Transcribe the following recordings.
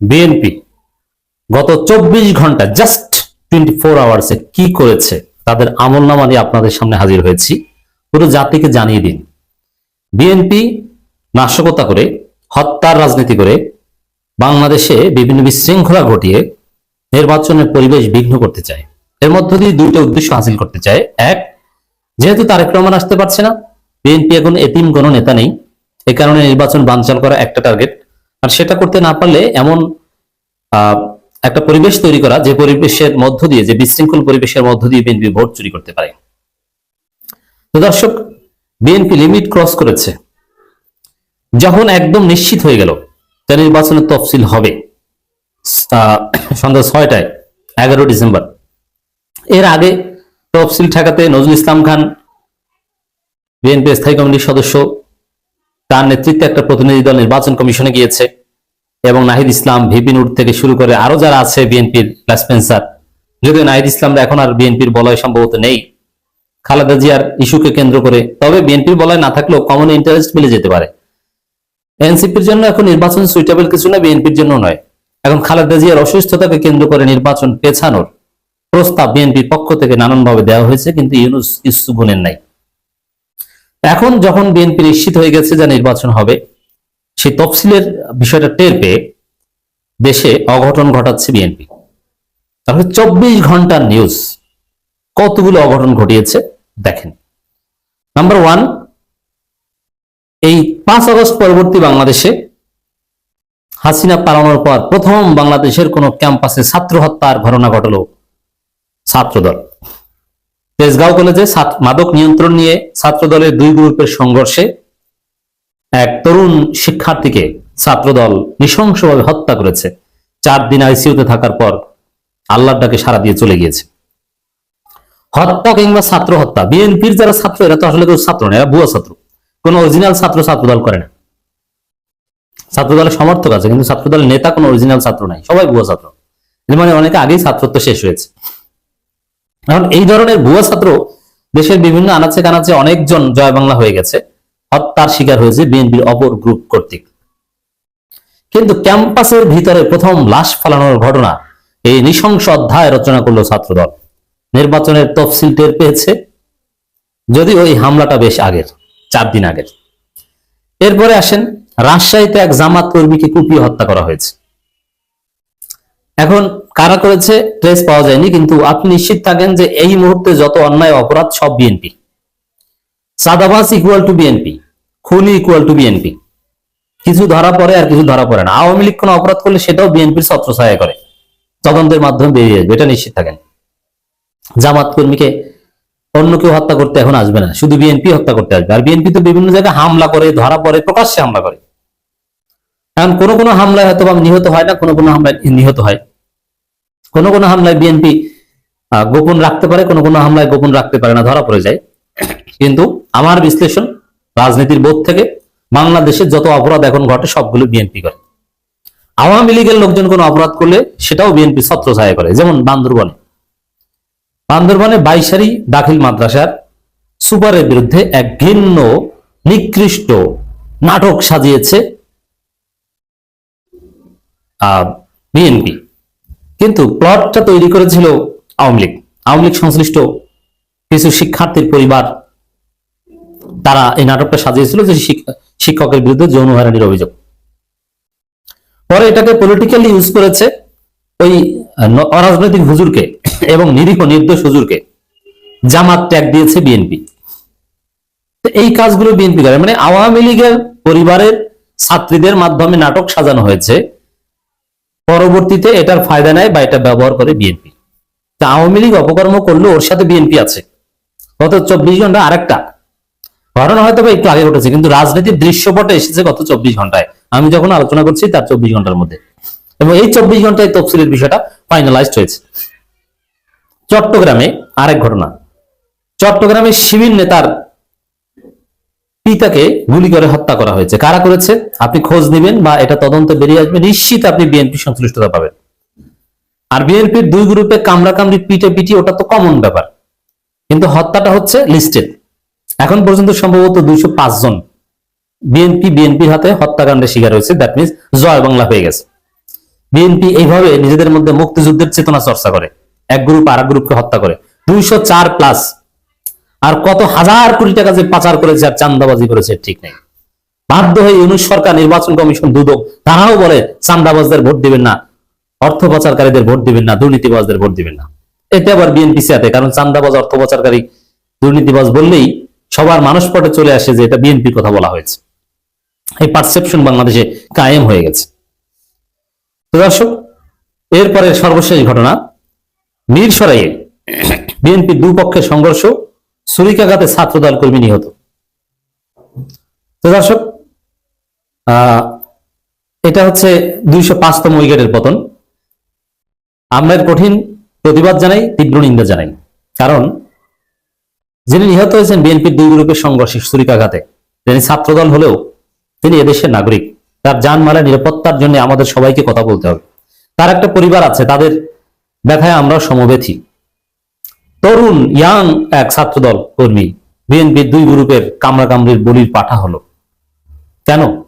BNP গত চব্বিশ ঘণ্টা জাস্ট টোয়েন্টি ফোর আওয়ার্সে কি করেছে তাদের আমল নামা নিয়ে আপনাদের সামনে হাজির হয়েছি। পুরো জাতিকে জানিয়ে দিন। বিএনপি নাশকতা করে, হত্যার রাজনীতি করে, বাংলাদেশে বিভিন্ন বিশৃঙ্খলা ঘটিয়ে নির্বাচনের পরিবেশ বিঘ্ন করতে চায়। এর মধ্য দিয়ে দুইটা উদ্দেশ্য হাসিল করতে চায়। এক, যেহেতু তারেক রহমান আসতে পারছে না বিএনপি এখন এতিম কোনো নেতা নেই। এ কারণে নির্বাচন বানচাল করা একটা টার্গেট আর সেটা করতে না পারলে এমন একটা পরিবেশ তৈরি করা, যে পরিবেশের মধ্য দিয়ে, যে বিশৃঙ্খল পরিবেশের মধ্য দিয়ে বিএনপি ভোট চুরি করতে পারে। তো দর্শক বিএনপি লিমিট ক্রস করেছে। যখন একদম নিশ্চিত হয়ে গেল যে নির্বাচনের তফসিল হবে সন্ধ্যা ছয়টায়, এগারো ডিসেম্বর, এর আগে তফসিল ঠেকাতে নজরুল ইসলাম খান বিএনপি স্থায়ী কমিটির সদস্য তার নেতৃত্বে একটা প্রতিনিধি দল নির্বাচন কমিশনে গিয়েছে এবং নাহিদ ইসলাম ভিপি নুর থেকে শুরু করে আরও যারা আছে বিএনপির লাসপেন্সার যদিও নাহিদ ইসলামরা এখন আর বিএনপির বলয় সম্ভবত নেই। খালেদা জিয়ার ইস্যুকে কেন্দ্র করে। তবে বিএনপির বলয় না থাকলেও কমন ইন্টারেস্ট মিলে যেতে পারে। এনসিপির জন্য এখন নির্বাচন সুইটেবল কিছু না, বিএনপির জন্য নয়। এখন খালেদা জিয়ার অসুস্থতাকে কেন্দ্র করে নির্বাচন পেছানোর প্রস্তাব বিএনপির পক্ষ থেকে নানানভাবে দেওয়া হয়েছে, কিন্তু ইউনুস ইস্যু গুণের নাই। এখন যখন বিএনপি নিশ্চিত হয়ে গেছে যে নির্বাচন হবে, সেই তফসিলের বিষয়টা টের পেয়ে দেশে অঘটন ঘটাচ্ছে বিএনপি। তাহলে চব্বিশ ঘণ্টার নিউজ কতগুলো অঘটন ঘটিয়েছে দেখেন। নাম্বার ওয়ান এই পাঁচ আগস্ট পরবর্তী বাংলাদেশে হাসিনা পালানোর পর প্রথম বাংলাদেশের কোন ক্যাম্পাসে ছাত্র হত্যার ঘটনা ঘটলো ছাত্রদল। তেজগাঁও কলেজে মাদক নিয়ন্ত্রণ নিয়ে ছাত্রদলের দুই গ্রুপের সংঘর্ষে এক তরুণ শিক্ষার্থীকে ছাত্রদল নৃশংসভাবে হত্যা করেছে। চার দিন আইসিইউতে থাকার পর আল্লাহর ডাকে সারা দিয়ে চলে গিয়েছে। হত্যা কিংবা ছাত্র হত্যা, বিএনপির যারা ছাত্র, এরা তো আসলে কেউ ছাত্র না, এরা ভুয়া ছাত্র। কোন অরিজিনাল ছাত্র ছাত্রদল করে না। ছাত্রদলের সমর্থক আছে, কিন্তু ছাত্রদলের নেতা কোনো অরিজিনাল ছাত্র নাই, সবাই ভুয়া ছাত্র। মানে অনেকে আগেই ছাত্রত্ব শেষ হয়েছে। এখন এই ধরনের ভুয়া ছাত্র দেশের বিভিন্ন আনাচে কানাচে অনেকজন জয় বাংলা হয়ে গেছে, হত্যার শিকার হয়েছে বিএনপির অপর গ্রুপ কর্তৃক। কিন্তু ক্যাম্পাসের ভিতরে প্রথম লাশ ফালানোর ঘটনা এই নৃশংস অধ্যায় রচনা করল ছাত্রদল। নির্বাচনের তফসিল টের পেয়েছে যদি ওই হামলাটা বেশ আগের, চার দিন আগের। এরপরে আসেন, রাজশাহীতে এক জামাত কর্মীকে কুপিয়ে হত্যা করা হয়েছে। এখন কারা করেছে? ট্রেস পাওয়া যায়নি, কিন্তু আপনি নিশ্চিত থাকেন যে এই মুহূর্তে যত অন্যায় অপরাধ, সব বিএনপি সাদাবাস ইকুয়াল টু বিএনপি খুনি ইকুয়াল টু বিএনপি কিছু ধরা পড়ে আর কিছু ধরা পড়ে না। আওয়ামী লীগ কোনো অপরাধ করলে সেটাও বিএনপির ছত্রছায়া করে, তদন্তের মাধ্যমে বেরিয়ে আসবে এটা নিশ্চিত থাকেন। জামাত কর্মীকে অন্য কেউ হত্যা করতে এখন আসবে না, শুধু বিএনপি হত্যা করতে আসবে। আর বিএনপি তো বিভিন্ন জায়গায় হামলা করে, ধরা পড়ে, প্রকাশ্যে হামলা করে। এখন কোনো কোনো হামলায় হয়তো বা নিহত হয় না, কোনো কোনো হামলায় নিহত হয়। কোনো কোনো হামলায় বিএনপি গোপন রাখতে পারে, কোনো কোনো হামলায় গোপন রাখতে পারে না, ধরা পড়ে যায়। কিন্তু আমার বিশ্লেষণ রাজনীতির বোধ থেকে বাংলাদেশের যত অপরাধ এখন ঘটে, সবগুলো বিএনপি করে। আওয়ামী লীগের লোকজন কোনো অপরাধ করলে সেটাও বিএনপি ছত্রছায়া করে, যেমন বান্দরবনে। বান্দরবনে বাইশারি দাখিল মাদ্রাসার সুপারের বিরুদ্ধে এক ঘৃণ্য, নিকৃষ্ট নাটক সাজিয়েছে বিএনপি। কিন্তু প্লটটা তৈরি করেছিল আওয়ামী লীগ। আওয়ামী লীগ সংশ্লিষ্ট কিছু শিক্ষার্থীর পরিবার, তারা এই নাটকটা সাজিয়েছিল যে শিক্ষকের বিরুদ্ধে যৌন হয়রানির অভিযোগ। পরে এটাকে পলিটিক্যালি ইউজ করেছে ওই অরাজনৈতিক হুজুরকে এবং নিরীহ নির্দোষ হুজুরকে। জামাত ট্যাগ দিয়েছে বিএনপি এই কাজগুলো বিএনপি করে। মানে আওয়ামী লীগের পরিবারের ছাত্রীদের মাধ্যমে নাটক সাজানো হয়েছে। পরবর্তীতে এটার ফায়দা নেয় বা এটা ব্যবহার করে বিএনপি তা আওয়ামী লীগ অপকর্ম করল ওর সাথে বিএনপি আছে। গত চব্বিশ ঘণ্টা আরেকটা। ঘটনা হয়তো বা একটু আগে ঘটেছে, কিন্তু রাজনীতির দৃশ্যপটে এসেছে গত চব্বিশ ঘন্টায়। আমি যখন আলোচনা করছি তার চব্বিশ ঘণ্টার মধ্যে। এবং এই চব্বিশ ঘন্টায় তফসিলের বিষয়টা ফাইনালাইজড হয়েছে। চট্টগ্রামে আরেক ঘটনা। চট্টগ্রামে শিবির নেতার পিতাকে গুলি করে হত্যা করা হয়েছে। কারা করেছে? আপনি খোঁজ নেবেন বা এটা তদন্তে বেরিয়ে আসবে। নিশ্চিত আপনি বিএনপি সংশ্লিষ্টতা পাবেন। আর বিএনপির দুই গ্রুপে কামড়া কামড়ি পিটে পিটি, ওটা তো কমন ব্যাপার। কিন্তু হত্যাটা হচ্ছে লিস্টেড এখন পর্যন্ত সম্ভবত দুইশো পাঁচ জন বিএনপি বিএনপির হাতে হত্যাকাণ্ডের শিকার হয়েছে। দ্যাট মিনস জয় বাংলা হয়ে গেছে। বিএনপি এইভাবে নিজেদের মধ্যে মুক্তিযুদ্ধের চেতনা চর্চা করে। এক গ্রুপ আর গ্রুপকে হত্যা করে। দুইশো চার প্লাস আর কত হাজার কোটি টাকা যে পাচার করেছে আর চান্দাবাজি করেছে ঠিক নেই। বাধ্য হয়ে ইউনুস সরকার, নির্বাচন কমিশন দুদক, তারাও বলে চান্দাবাজদের ভোট দিবেন না, অর্থ পাচারকারীদের ভোট দিবেন না, দুর্নীতিবাজদের ভোট দিবেন না। এটা আবার বিএনপি সাথে কারণ চান্দাবাজ অর্থ পাচারকারী, দুর্নীতিবাজ বললেই সবার মানসপটে চলে আসে যে এটা বিএনপির কথা বলা হয়েছে। এই পারসেপশন বাংলাদেশে কায়েম হয়ে গেছে। তো দর্শক এরপরে সর্বশেষ ঘটনা মিরসরাইয়ে বিএনপি দুপক্ষের সংঘর্ষ ছুরিকাঘাতে ছাত্রদল কর্মী নিহত। তো দর্শক এটা হচ্ছে দুইশো পাঁচতম উইকেটের পতন। আমরা কঠিন প্রতিবাদ জানাই, তীব্র নিন্দা জানাই। কারণ, যিনি নিহত হয়েছেন বিএনপির দুই গ্রুপের সংঘর্ষে ছুরিকাঘাতে তিনি ছাত্রদল হলেও তিনি এদেশের নাগরিক। তার যান জানমালের নিরাপত্তার জন্য আমাদের সবাইকে কথা বলতে হবে। তার একটা পরিবার আছে, তাদের ব্যথায় আমরা সমবেথী। তরুণ ইয়াং এক ছাত্রদল কর্মী। বিএনপির দুই গ্রুপের কামড়াকামড়ির বলির পাঠা হলো। কেন?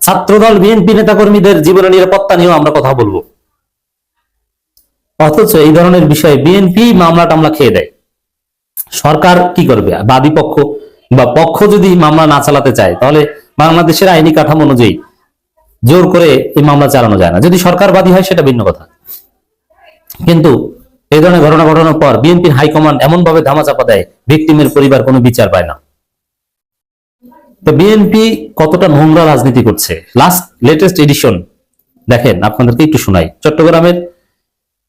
ছাত্রদল, বিএনপি নেতা কর্মীদের জীবনের নিরাপত্তা নিয়েও আমরা কথা বলব। অথচ এই ধরনের বিষয়ে বিএনপি মামলা টামলা খেয়ে দেয়। সরকার কি করবে? বাদী পক্ষ বা পক্ষ যদি মামলা না চালাতে চায়, তাহলে বাংলাদেশের আইনি কাঠামো অনুযায়ী জোর করে এই মামলা চালানো যায় না। যদি সরকার বাদী হয়, সেটা ভিন্ন কথা। কিন্তু এই ধরনের ঘটনা ঘটানোর পর বিএনপির হাইকমান্ড এমন ভাবে ধামাচাপা দেয় ভিকটিমের পরিবার কোনো বিচার পায় না। তো বিএনপি কতটা নোংরা রাজনীতি করছে? লাস্ট লেটেস্ট এডিশন দেখেন, আপনাদেরকে একটু শোনাই। চট্টগ্রামের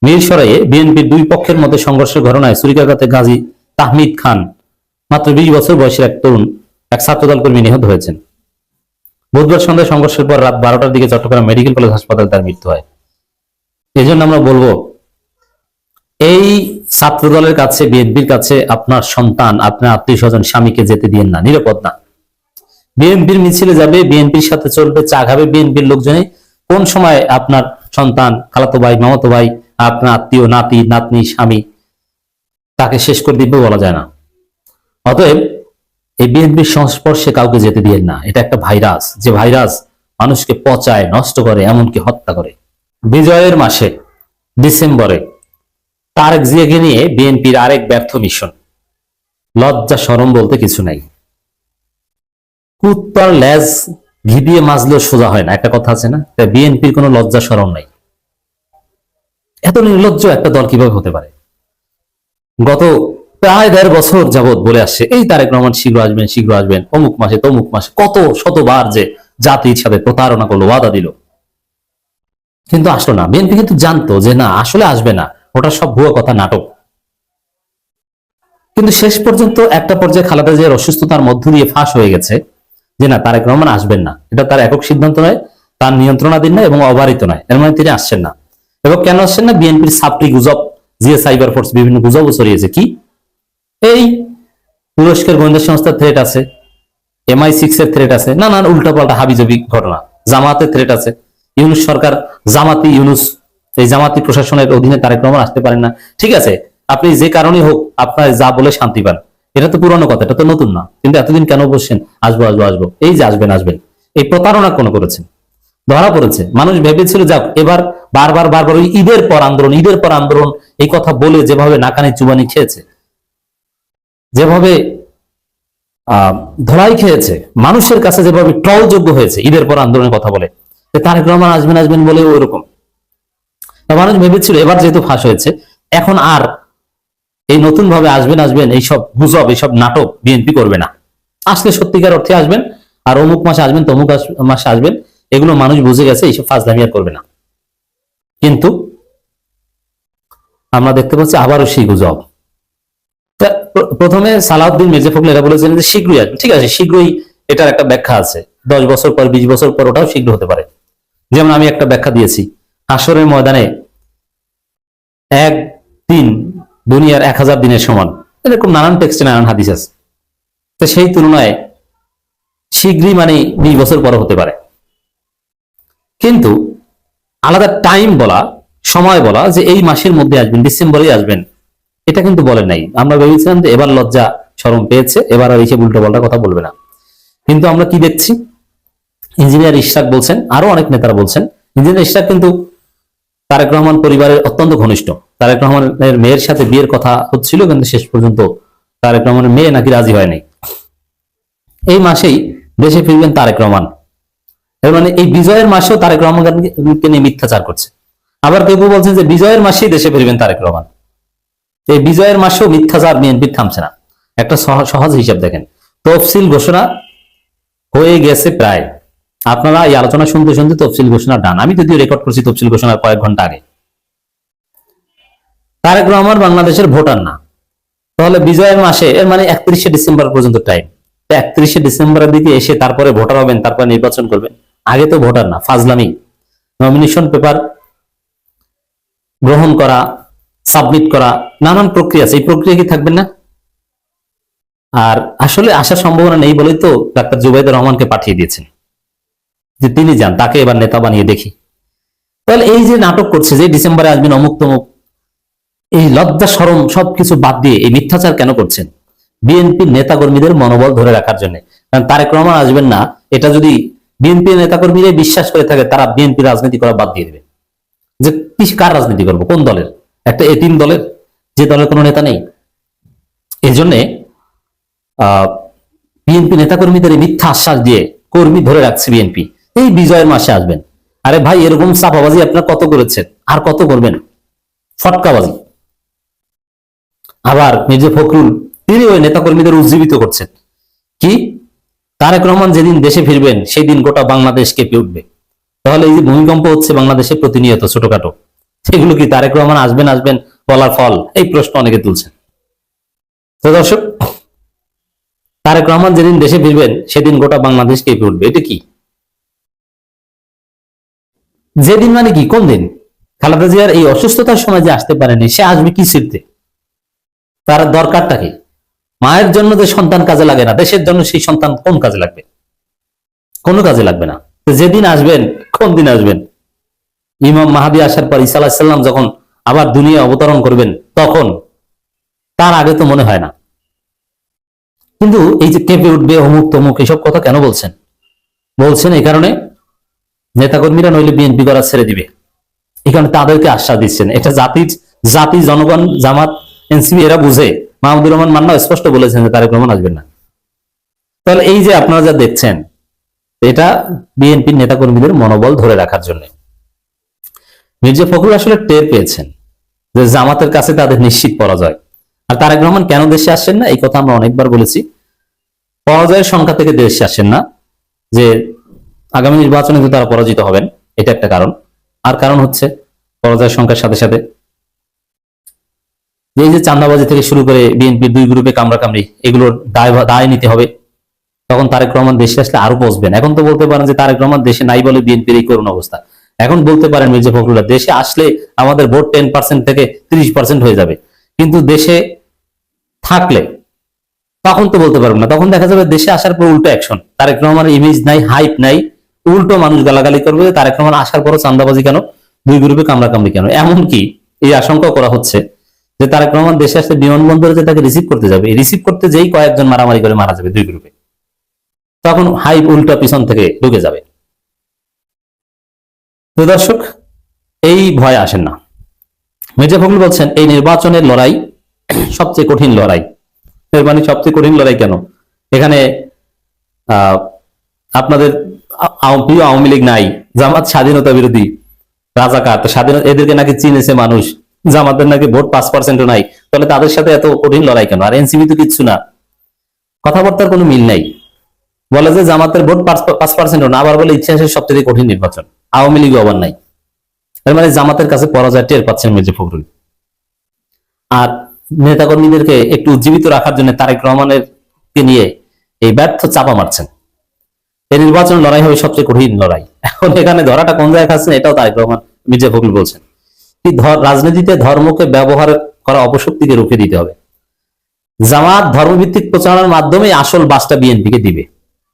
মিরসরাইয়ে বিএনপির দুই পক্ষের মধ্যে সংঘর্ষের ঘটনায় ছুরিকাঘাতে গাজী তাহমিদ খান, মাত্র বিশ বছর বয়সের এক তরুণ, এক ছাত্রদল কর্মী নিহত হয়েছেন। বুধবার সন্ধ্যায় সংঘর্ষের পর রাত বারোটার দিকে চট্টগ্রাম মেডিকেল কলেজ হাসপাতালে তার মৃত্যু হয়। এই আমরা বলব এই ছাত্রদলের কাছে, বিএনপির কাছে আপনার সন্তান, আপনার আত্মীয় স্বজন স্বামীকে যেতে দিয়েন না, নিরাপদ না। বিএনপির মিছিলে যাবে, বিএনপির সাথে চলবে, চা খাবে বিএনপির লোকজনে কোন সময় আপনার সন্তান, খালাতো ভাই, মামাতো ভাই, আপনার আত্মীয়, নাতি, নাতনি, স্বামী, তাকে শেষ করে দিবে বলা যায় না। অতএব এই বিএনপির সংস্পর্শে কাউকে যেতে দিয়েন না। এটা একটা ভাইরাস। যে ভাইরাস মানুষকে পচায়, নষ্ট করে, এমনকি হত্যা করে। বিজয়ের মাসে, ডিসেম্বরে তারেক জিয়াকে নিয়ে বিএনপির আরেক ব্যর্থ মিশন। লজ্জা সরম বলতে কিছু নাই। কুত্তার লেজ ঘি দিয়ে মাজলেও সোজা হয় না, একটা কথা আছে না? বিএনপির কোনো লজ্জা সরম নাই। এত নির্লজ্জ একটা দল কীভাবে হতে পারে? গত প্রায় দেড় বছর যাবৎ বলে আসছে, এই তারেক রহমান শীঘ্র আসবেন শীঘ্র আসবেন, অমুক মাসে, তমুক মাসে, কত শতবার যে জাতির সাথে প্রতারণা করল, ওয়াদা দিল। কিন্তু আসলো না। বিএনপি কিন্তু জানতো যে না, আসলে আসবে না। ওটা সব ভুয়া কথা নাটক। কিন্তু শেষ পর্যন্ত একটা পর্যায়ে খালেদা জিয়ার অসুস্থতার মধ্য দিয়ে ফাঁস হয়ে গেছে যে না, তারেক রহমান আসবেন না। এটা তার একক সিদ্ধান্ত নয়, তার নিয়ন্ত্রণাধীন নয় এবং অবারিত নয়। এর মানে তিনি আসছেন না। এবং কেন আসছেন না? বিএনপির সাপটি গুজব জিএ সাইবার ফোর্স বিভিন্ন গুজবও ছড়িয়েছে। কি? এই তুরস্কের গোয়েন্দা সংস্থার থ্রেট আছে এমআই সিক্স এর থ্রেট আছে না না উল্টাপাল্টা হাবিজাবি ঘটনা, জামাতের থ্রেট আছে। ইউনুস সরকার, জামাতি ইউনুস এই জামাতি প্রশাসনের অধীনে তারেক রহমান আসতে পারেন না। ঠিক আছে, আপনি যে কারণে হোক আপনার যা বলে শান্তি পান। এটা তো পুরনো কথা, এটা তো নতুন না। কিন্তু এতদিন কেন বসছেন? আসব আসব আসব। এই যে আসবেন আসবেন। এই প্রতারণা কোনো করেছেন? ধরা পড়েছে। মানুষ ভেবেছিল, যাক, এবার বারবার বারবার ওই ঈদের পর আন্দোলন, ঈদের পর আন্দোলন, এই কথা বলে যেভাবে নাকানি চুবানি খেয়েছে, যেভাবে ধলাই খেয়েছে, মানুষের কাছে যেভাবে ট্রলযোগ্য হয়েছে ঈদের পর আন্দোলনের কথা বলে তারেক রহমান আসবেন আসবেন বলে ওইরকম। তা মানুষ ভেবেছিল এবার যেহেতু ফাঁস হয়েছে, এখন আর এই নতুন ভাবে আসবেন আসবেন এইসব গুজব এইসব নাটক বিএনপি করবে না। আসলে সত্যিকার অর্থে আসবেন, আর অমুক মাসে আসবেন, তমুক মাসে আসবেন, এগুলো মানুষ বুঝে গেছে, এইসব ফাজলামি আর করবে না। কিন্তু আমরা দেখতে পাচ্ছি আবারও সেই গুজব। প্রথমে সালাউদ্দিন মির্জা ফখরুল এরা বলেছিলেন যে শীঘ্রই আসবে ঠিক আছে, শীঘ্রই এটার একটা ব্যাখ্যা আছে। দশ বছর পর, বিশ বছর পর ওটাও শীঘ্র হতে পারে। যেমন আমি একটা ব্যাখ্যা দিয়েছি আসরের ময়দানে এক দিন দুনিয়ার এক হাজার দিনের সমান। এরকম নানান টেক্সটে নানান হাদিস আছে। তো সেই তুলনায় শীঘ্রই মানে বিশ বছর পর হতে পারে। কিন্তু আলাদা টাইম বলা, সময় বলা যে এই মাসের মধ্যে আসবেন ডিসেম্বরে আসবেন, এটা কিন্তু বলেন নাই। আমরা ভেবেছিলাম যে এবার লজ্জা শরম পেয়েছে, এবার আর এইসব উল্টো পাল্টা কথা বলবে না। কিন্তু আমরা কি দেখছি? ইঞ্জিনিয়ার ইশরাক বলছেন, আরও অনেক নেতারা বলছেন। ইঞ্জিনিয়ার ইশরাক কিন্তু তারেক রহমান পরিবারের অত্যন্ত ঘনিষ্ঠ। তারেক রহমানের মেয়ের সাথে বিয়ের কথা হচ্ছিল, কিন্তু শেষ পর্যন্ত তারেক রহমানের মেয়ে নাকি রাজি হয়নি। এই মাসেই দেশে ফিরবেন তারেক রহমান। এর মানে এই বিজয়ের মাসেও তারেক রহমানকে নিয়ে মিথ্যাচার করছে। আবার কেউ বলছেন যে বিজয়ের মাসেই দেশে ফিরবেন তারেক রহমান। এই বিজয়ের মাসেও মিথ্যাচার বিএনপির থামছে না। একটা সহ- সহজ হিসাব দেখেন। তফসিল ঘোষণা হয়ে গেছে প্রায়। আপনারা এই আলোচনা শুনতে শুনতে তফসিল ঘোষণা ডান। আমি যদিও রেকর্ড করছি তফসিল ঘোষণার কয়েক ঘণ্টা আগে। তারেক রহমান বাংলাদেশের ভোটার না। তাহলে বিজয়ের মাসে, এর মানে একত্রিশে ডিসেম্বর পর্যন্ত টাইম একত্রিশে ডিসেম্বরের দিকে এসে তারপরে ভোটার হবেন, তারপরে নির্বাচন করবেন। আগে তো ভোটার না, ফাজলামি। নমিনেশন পেপার গ্রহণ করা সাবমিট করা, নানান প্রক্রিয়া আছে। এই প্রক্রিয়া কি থাকবেন না? আর আসলে আসার সম্ভাবনা নেই বলেই তো ডাক্তার জুবাইদুর রহমানকে পাঠিয়ে দিয়েছেন। যে তিনি যান, তাকে এবার নেতা বানিয়ে দেখি। তাহলে এই যে নাটক করছে, যে ডিসেম্বরে আসবেন অমুক তমুক, এই লজ্জা সরম সবকিছু বাদ দিয়ে এই মিথ্যাচার কেন করছেন? বিএনপির নেতাকর্মীদের মনোবল ধরে রাখার জন্য। কারণ তারেক রহমান আসবেন না, এটা যদি বিএনপি নেতাকর্মীরা বিশ্বাস করে থাকে, তারা বিএনপি রাজনীতি করা বাদ দিয়ে দেবে। যে কার রাজনীতি করব? কোন দলের? একটা এতিম দলের? যে দলের কোনো নেতা নেই। এই জন্যে, আহ, বিএনপি নেতাকর্মীদের মিথ্যা আশ্বাস দিয়ে কর্মী ধরে রাখছে বিএনপি। এই বিজয়ের মাসে আসবেন। আরে ভাই, এরকম চাপাবাজি আপনার কত করেছেন আর কত করবেন? ফটকাবাজি। আবার মির্জা ফখরুল, তিনি ওই নেতাকর্মীদের উজ্জীবিত করছেন। কি? তারেক রহমান যেদিন দেশে ফিরবেন সেই দিন গোটা বাংলাদেশ কেঁপে উঠবে। তাহলে এই যে ভূমিকম্প হচ্ছে বাংলাদেশে প্রতিনিয়ত, ছোটখাটো। সেগুলো কি তারেক রহমান আসবেন আসবেন, বলার ফল? এই প্রশ্ন অনেকে তুলছেন। তো দর্শক, তারেক রহমান যেদিন দেশে ফিরবেন, সেদিন গোটা বাংলাদেশ কেঁপে উঠবে। এটা কি? যেদিন মানে কি? কোন দিন? খালেদা জিয়ার এই অসুস্থতার সময় যে আসতে পারেনি, সে আসবে কি শিখতে তার দরকারটা কি? মায়ের জন্য যে সন্তান কাজে লাগে না, দেশের জন্য সেই সন্তান কোন কাজে লাগবে? কোনো কাজে লাগবে না। যেদিন আসবেন, কোন দিন আসবেন? ইমাম মাহাদি আসার পর ইসা আলাহিসাল্লাম যখন আবার দুনিয়া অবতরণ করবেন, তখন? তার আগে তো মনে হয় না। কিন্তু এই যে কেঁপে উঠবে, অমুক তমুক, এসব কথা কেন বলছেন? বলছেন এই কারণে নেতাকর্মীরা নইলে বিএনপি করা ছেড়ে দিবে। এখানে তাদেরকে আশ্বাস দিচ্ছেন। এটা জাতির জাতি, জনগণ, জামাত, এনসিপি, এরা বুঝে। মাহমুদুর রহমান মান্না স্পষ্ট বলেছেন যে তারেক রহমান আসবেন না। তাহলে এই যে আপনারা যা দেখছেন, এটা বিএনপির নেতাকর্মীদের মনোবল ধরে রাখার জন্য। মির্জা ফখরুল আসলে টের পেয়েছেন যে জামাতের কাছে তাদের নিশ্চিত পরাজয়। আর তারেক রহমান কেন দেশে আসছেন না? এই কথা আমরা অনেকবার বলেছি। পরাজয়ের সংখ্যা থেকে দেশে আসেন না। যে আগামী নির্বাচনে কিন্তু তারা পরাজিত হবেন, এটা একটা কারণ। আর কারণ হচ্ছে পরাজয়ের সংখ্যার সাথে সাথে এই যে চান্দাবাজি থেকে শুরু করে বিএনপির দুই গ্রুপে কামড়াকামড়ি, এগুলোর দায় দায় নিতে হবে। তখন তারেক রহমান দেশে আসলে আরও বসবেন। এখন তো বলতে পারেন যে তারেক রহমান দেশে নাই বলে বিএনপির এই করুণ অবস্থা। এখন বলতে পারেন মির্জা ফখরুল্লাহ দেশে আসলে আমাদের ভোট টেন পার্সেন্ট থেকে তিরিশ পার্সেন্ট হয়ে যাবে। কিন্তু দেশে থাকলে, তখন তো বলতে পারব না। তখন দেখা যাবে দেশে আসার পর উল্টো অ্যাকশন তারেক রহমানের ইমেজ নাই হাইপ নাই। উল্টো মানুষ গালাগালি করবে, তারেক রহমান আসার পরও চান্দাবাজি কেন? দুই গ্রুপে কামড়াকামড়ি কেন? এমনকি এই আশঙ্কা করা হচ্ছে যে তারেক রহমান দেশে আসলে বিমানবন্দরে যে তাকে রিসিভ করতে যাবে রিসিভ করতে যেই কয়েকজন মারামারি করে মারা যাবে দুই গ্রুপে তখন হাইপ উল্টা পিছন থেকে ঢুকে যাবে। দর্শক, এই ভয় আসেন না। মির্জা ফখরুল বলছেন, এই নির্বাচনের লড়াই সবচেয়ে কঠিন লড়াই। এর মানে সবচেয়ে কঠিন লড়াই কেন? এখানে আপনাদের প্রিয় আওয়ামী লীগ নাই, জামাত স্বাধীনতা বিরোধী, রাজাকার, তো স্বাধীনতা এদেরকে নাকি চিনেছে মানুষ জামাতের নাকি ভোট পাঁচ পার্সেন্টও নাই, তাহলে তাদের সাথে এত কঠিন লড়াই কেন? আর এনসিপি তো কিচ্ছু না। কথাবার্তার কোনো মিল নাই। বলে যে জামাতের ভোট পাঁচ পার্সেন্টও না, আবার বলে ইতিহাসের সবচেয়ে কঠিন নির্বাচন। আওয়ামী লীগও আবার নাই। এর মানে জামাতের কাছে পরাজয় টের পাচ্ছেন মির্জা ফখরুল। আর নেতাকর্মীদেরকে একটু উজ্জীবিত রাখার জন্য তারেক রহমানের কে নিয়ে এই ব্যর্থ চাপা মারছেন। এই নির্বাচন লড়াই হবে সবচেয়ে কঠিন লড়াই। এখন এখানে ধরাটা কোন জায়গায় খাচ্ছেন এটাও তারেক রহমান, মির্জা ফখরুল বলছেন। রাজনীতিতে ধর্মকে ব্যবহার করা অপশক্তিকে রুখে দিতে হবে। জামাত ধর্মভিত্তিক প্রচারণার মাধ্যমে আসল বাসটা বিএনপি কে দিবে।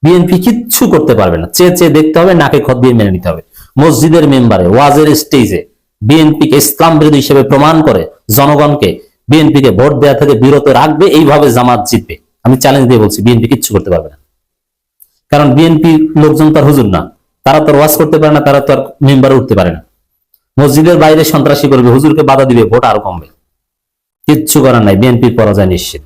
বিএনপি কিচ্ছু করতে পারবে না। চেয়ে চেয়ে দেখতে হবে, নাকে খত দিয়ে মেনে নিতে হবে। মসজিদের মেম্বারে, ওয়াজের স্টেজে বিএনপিকে ইসলাম বিরোধী হিসেবে প্রমাণ করে জনগণকে বিএনপিকে ভোট দেওয়া থেকে বিরত রাখবে, এইভাবে জামাত জিতবে। আমি চ্যালেঞ্জ দিয়ে বলছি, বিএনপি কিচ্ছু করতে পারবে না। কারণ বিএনপি লোকজন তার হুজুর না। তারা তো ওয়াজ করতে পারে না, তারা তো আর মেম্বারে উঠতে পারে না। মসজিদের বাইরে সন্ত্রাসী করবে, হুজুরকে বাধা দিবে, ভোট আরও কমবে। কিচ্ছু করার নাই বিএনপির পরাজয় নিশ্চিত।